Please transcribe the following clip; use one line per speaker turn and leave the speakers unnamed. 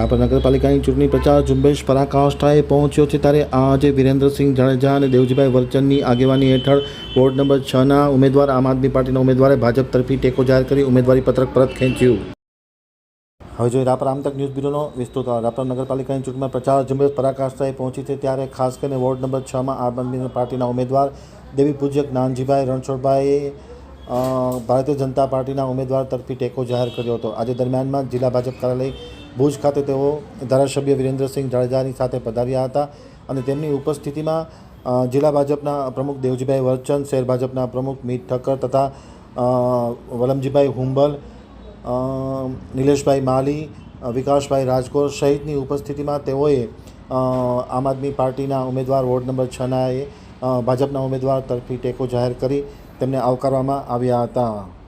રાપર નગરપાલિકાની ચૂંટણી પ્રચાર ઝુંબેશ પરાકાષ્ઠાએ પહોંચ્યો છે ત્યારે આજે વિરેન્દ્રસિંહ જાડેજા અને દેવજીભાઈ વરચનની આગેવાની હેઠળ વોર્ડ નંબર છના ઉમેદવાર આમ આદમી પાર્ટીના ઉમેદવારે ભાજપ તરફી ટેકો જાહેર કરી ઉમેદવારી પત્રક પરત ખેંચ્યું હવે જોઈએ રાપર આમતક ન્યૂઝ બ્યુરોનો વિસ્તૃત. રાપર નગરપાલિકાની ચૂંટણીમાં પ્રચાર ઝુંબેશ પરાકાષ્ઠાએ પહોંચી છે ત્યારે ખાસ કરીને વોર્ડ નંબર છમાં આમ આદમી પાર્ટીના ઉમેદવાર દેવી પૂજ્યક નાનજીભાઈ રણછોડભાઈએ ભારતીય જનતા પાર્ટીના ઉમેદવાર તરફી ટેકો જાહેર કર્યો હતો આજે દરમિયાનમાં જિલ્લા ભાજપ કાર્યાલય ભુજ ખાતે તેઓ ધારાસભ્ય વિરેન્દ્રસિંહ જાડેજાની સાથે પધાર્યા હતા અને તેમની ઉપસ્થિતિમાં જિલ્લા ભાજપના પ્રમુખ દેવજીભાઈ વરચંદ, શહેર ભાજપના પ્રમુખ મીત ઠક્કર તથા વલમજીભાઈ હુંબલ નિલેશભાઈ માલી વિકાસભાઈ રાજકોર સહિતની ઉપસ્થિતિમાં તેઓએ આમ આદમી પાર્ટીના ઉમેદવાર વોર્ડ નંબર છનાએ એ ભાજપના ઉમેદવાર તરફી ટેકો જાહેર કરી તેમને આવકારવામાં આવ્યા હતા.